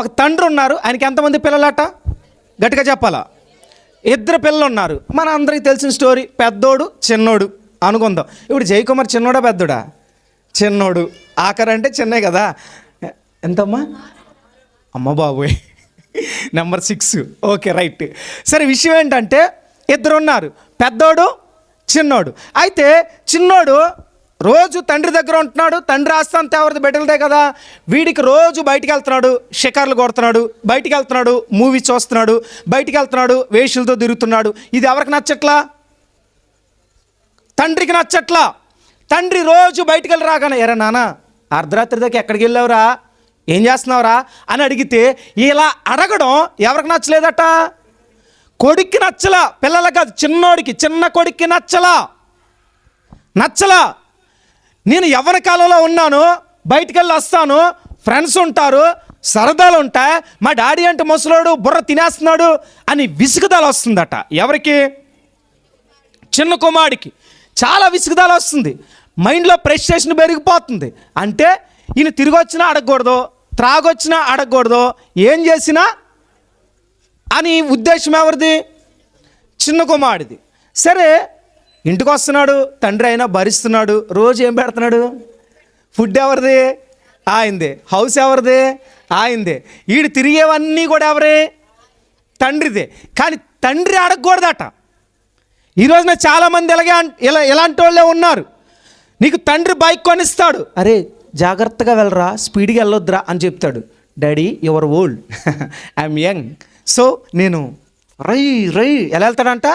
ఒక తండ్రి ఉన్నారు ఆయనకి ఎంతమంది పిల్లలట? గట్టిగా చెప్పాలా? ఇద్దరు పిల్లలు ఉన్నారు. మన అందరికీ తెలిసిన స్టోరీ పెద్దోడు చిన్నోడు. అనుకుందాం. ఇప్పుడు జయకుమార్ చిన్నోడా పెద్దోడా? చిన్నోడు. ఆఖరి అంటే చిన్నే కదా. ఎంతమ్మా? అమ్మ బాబోయ్. నెంబర్ సిక్స్ ఓకే రైట్ సరే విషయం ఏంటంటే ఇద్దరు ఉన్నారు. పెద్దోడు చిన్నోడు. అయితే చిన్నోడు రోజు తండ్రి దగ్గర ఉంటున్నాడు తండ్రి ఆస్థానం తేవరది బిడ్డలదే కదా. వీడికి రోజు బయటికి వెళ్తున్నాడు షికార్లు కొడుతున్నాడు బయటికి వెళ్తున్నాడు మూవీ చూస్తున్నాడు బయటికి వెళ్తున్నాడు వేషులతో తిరుగుతున్నాడు. ఇది ఎవరికి నచ్చట్లా? తండ్రికి నచ్చట్లా. తండ్రి రోజు బయటికి వెళ్ళి రాగానే ఎరా నాన్న అర్ధరాత్రి దాకా ఎక్కడికి వెళ్ళావురా? ఏం చేస్తున్నావురా? అని అడిగితే ఇలా అడగడం ఎవరికి నచ్చలేదట? కొడుక్కి నచ్చలా పిల్లలకు కాదు చిన్నోడికి చిన్న కొడుక్కి నచ్చలా. నచ్చలా. నేను యవ్వన కాలంలో ఉన్నాను బయటికి వెళ్ళి వస్తాను ఫ్రెండ్స్ ఉంటారు సరదాలు ఉంటాయి మా డాడీ అంటే ముసలోడు బుర్ర తినేస్తున్నాడు అని విసుగుదల వస్తుందట. ఎవరికి? చిన్న కుమారుడికి. చాలా విసుగుదల వస్తుంది. మైండ్లో ప్రెస్టేషన్ పెరిగిపోతుంది. అంటే ఈయన తిరిగి వచ్చినా అడగకూడదు త్రాగొచ్చినా అడగకూడదు ఏం చేసినా అని ఉద్దేశం ఎవరిది? చిన్న కుమారుడిది. సరే ఇంటికి వస్తున్నాడు తండ్రి అయినా భరిస్తున్నాడు రోజు ఏం పెడుతున్నాడు? ఫుడ్ ఎవరిది? ఆయిందే. హౌస్ ఎవరిది? ఆయిందే. వీడు తిరిగేవన్నీ కూడా ఎవరే? తండ్రిదే. కానీ తండ్రి అడగకూడదట. ఈ రోజున చాలామంది ఇలాగే ఇలా ఇలాంటి వాళ్ళే ఉన్నారు. నీకు తండ్రి బైక్ కొనిస్తాడు. అరే జాగ్రత్తగా వెళ్ళరా స్పీడ్గా వెళ్ళొద్దురా అని చెప్తాడు. Daddy your old I'm young so నేను రై రై ఎలా వెళ్తాడంట?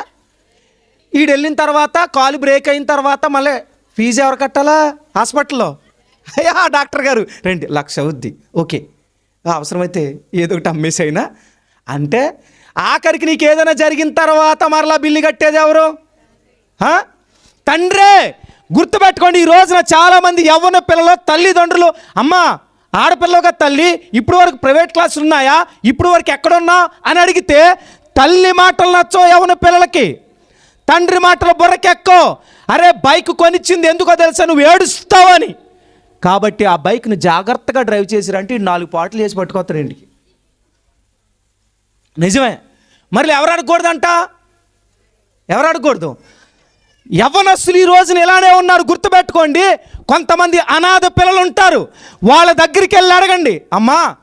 ఈడు వెళ్ళిన తర్వాత కాలు బ్రేక్ అయిన తర్వాత మళ్ళీ ఫీజు ఎవరు కట్టాలా? హాస్పిటల్లో. అయ్యా డాక్టర్ గారు. రండి లక్ష అవుద్ది. ఓకే. అవసరమైతే ఏదో ఒకటి అమ్మేసి అయినా. అంటే ఆఖరికి నీకు ఏదైనా జరిగిన తర్వాత మరలా బిల్లు కట్టేది ఎవరు? తండ్రే గుర్తుపెట్టుకోండి ఈ రోజున చాలామంది యవ్వన పిల్లలు తల్లిదండ్రులు అమ్మా ఆడపిల్లగా తల్లి ఇప్పుడు వరకు ప్రైవేట్ క్లాసులు ఉన్నాయా? ఇప్పుడు వరకు ఎక్కడున్నా? అని అడిగితే తల్లి మాటలు నచ్చో యవ్వన పిల్లలకి. తండ్రి మాటలు బుర్రకెక్కో అరే బైక్ కొనిచ్చింది ఎందుకో తెలుసా? నువ్వు ఏడుస్తావని. కాబట్టి ఆ బైక్ని జాగ్రత్తగా డ్రైవ్ చేసిరంటే నాలుగు పాటలు వేసి పట్టుకొస్తారు ఇంటికి. నిజమే. మరి ఎవరు అడగకూడదంట ఎవరు అడగకూడదు యవ్వనస్తులు ఈ రోజున ఇలానే ఉన్నారు. గుర్తుపెట్టుకోండి కొంతమంది అనాథ పిల్లలు ఉంటారు. వాళ్ళ దగ్గరికి వెళ్ళి అడగండి. అమ్మా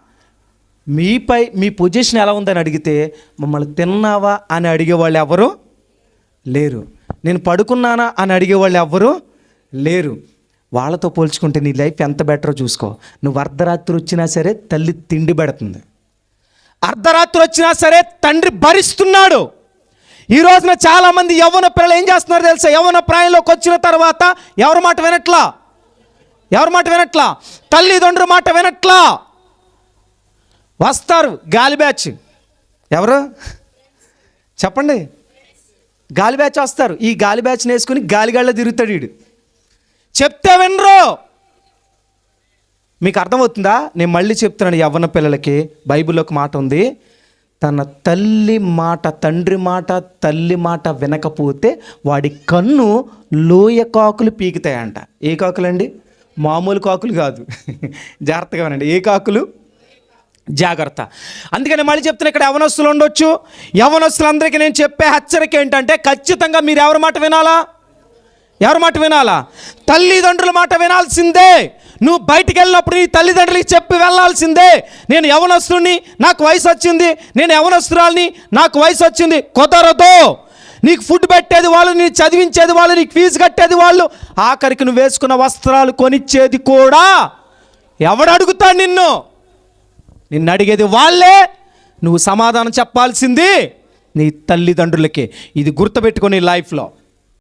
మీపై మీ పొజిషన్ ఎలా ఉందని అడిగితే మమ్మల్ని తిన్నావా అని అడిగేవాళ్ళు ఎవరు? లేరు. నేను పడుకున్నానా అని అడిగేవాళ్ళు ఎవ్వరు లేరు. వాళ్ళతో పోల్చుకుంటే నీ లైఫ్ ఎంత బెటరో చూసుకో. నువ్వు అర్ధరాత్రి వచ్చినా సరే తల్లి తిండి పెడుతుంది. అర్ధరాత్రి వచ్చినా సరే తండ్రి భరిస్తున్నాడు. ఈ రోజున చాలామంది యవ్వన పిల్లలు ఏం చేస్తున్నారు తెలుసా? యవ్వన ప్రాయంలోకి వచ్చిన తర్వాత ఎవరి మాట వినట్లా? ఎవరి మాట వినట్లా? తల్లిదండ్రుల మాట వినట్లా? వస్తారు. గాలి బ్యాచ్. ఎవరు? చెప్పండి. గాలి బ్యాచ్ వస్తారు. ఈ గాలి బ్యాచ్ని వేసుకుని గాలిగాళ్ళ తిరుగుతాడు వీడు చెప్తే వినరు. మీకు అర్థమవుతుందా? నేను మళ్ళీ చెప్తున్నాను యవ్వన పిల్లలకి. బైబిల్లో ఒక మాట ఉంది. తన తల్లి మాట తండ్రి మాట తల్లి మాట వినకపోతే వాడి కన్ను లోయ కాకులు పీకుతాయంట. ఏ కాకులండి? మామూలు కాకులు కాదు. జాగ్రత్తగా వినండి. ఏ కాకులు? జాగ్రత్త. అందుకని మళ్ళీ చెప్తున్నా ఇక్కడ యవనస్తులు ఉండొచ్చు. యవనస్తులందరికీ నేను చెప్పే హెచ్చరిక ఏంటంటే ఖచ్చితంగా మీరు ఎవరి మాట వినాలా? ఎవరి మాట వినాలా? తల్లిదండ్రుల మాట వినాల్సిందే. నువ్వు బయటికి వెళ్ళినప్పుడు నీ తల్లిదండ్రులకి చెప్పి వెళ్ళాల్సిందే. నేను యవనస్తుని నాకు వయసు వచ్చింది. నేను యవనస్తురాలని నాకు వయసు వచ్చింది. కుదరదు. నీకు ఫుడ్ పెట్టేది వాళ్ళు నీ చదివించేది వాళ్ళు నీకు ఫీజు కట్టేది వాళ్ళు. ఆఖరికి నువ్వు వేసుకున్న వస్త్రాలు కొనిచ్చేది కూడా ఎవడు అడుగుతాడు నిన్ను? నిన్ను అడిగేది వాళ్ళే. నువ్వు సమాధానం చెప్పాల్సింది నీ తల్లిదండ్రులకే. ఇది గుర్తుపెట్టుకొని లైఫ్లో.